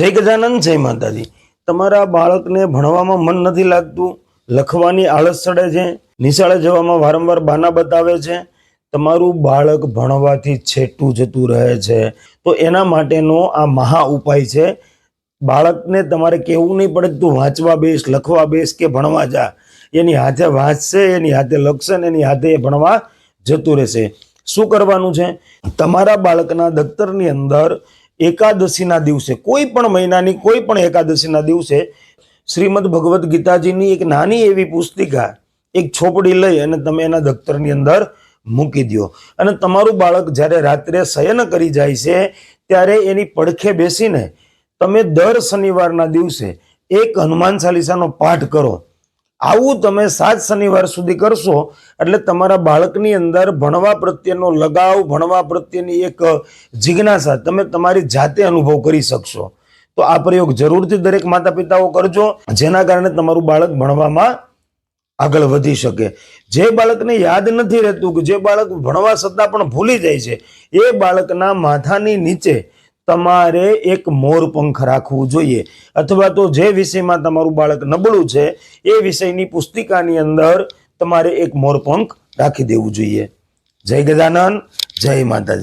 જય ગજાનંદ, જય માતાજી. તમારા બાળકને ભણવામાં મન નથી લાગતું, લખવાની આળસ ચડે છે, નિશાળે જવામાં વારંવાર બાના બતાવે છે. તમારું બાળક ભણવાથી છેટું જતું રહે છે. તો એના માટેનો આ મહા ઉપાય છે. બાળકને તમારે કહેવું નહીં પડે, તું વાંચવા બેસ, લખવા બેસ કે ભણવા જા. એની હાથે વાંચશે, એની હાથે લખશે ને એની હાથે એ ભણવા જતું રહેશે. શું કરવાનું છે? તમારા બાળકના દફતરની અંદર એકાદશીના દિવસે, કોઈ પણ મહિનાની, કોઈ પણ એકાદશીના દિવસે શ્રીમદ ભગવદ્ ગીતાજીની એક નાની એવી પુસ્તિકા, એક છોપડી લઈ અને તમે એના દફતરની અંદર મૂકી દો અને તમારું બાળક જ્યારે રાત્રે શયન કરી જાય છે, ત્યારે એની પડખે બેસીને તમે દર શનિવારના દિવસે એક હનુમાન ચાલીસાનો પાઠ કરો. આવું તમે સાત શનિવાર સુધી કરશો, એટલે તમારા બાળકની અંદર ભણવા પ્રત્યેનો લગાવ, ભણવા પ્રત્યેની એક જિજ્ઞાસા તમે તમારી જાતે અનુભવ કરી શકશો. તો આ પ્રયોગ જરૂરથી દરેક માતા પિતાઓ કરજો, જેના કારણે તમારું બાળક ભણવામાં આગળ વધી શકે. જે બાળકને યાદ નથી રહેતું કે જે બાળક ભણવા છતાં પણ ભૂલી જાય છે, એ બાળકના માથાની નીચે તમારે એક મોરપંખ રાખવું જોઈએ. અથવા તો જે વિષયમાં તમારું બાળક નબળું છે, એ વિષયની પુસ્તિકાની અંદર તમારે એક મોરપંખ રાખી દેવું જોઈએ. જય ગજાનન, જય માતાજી.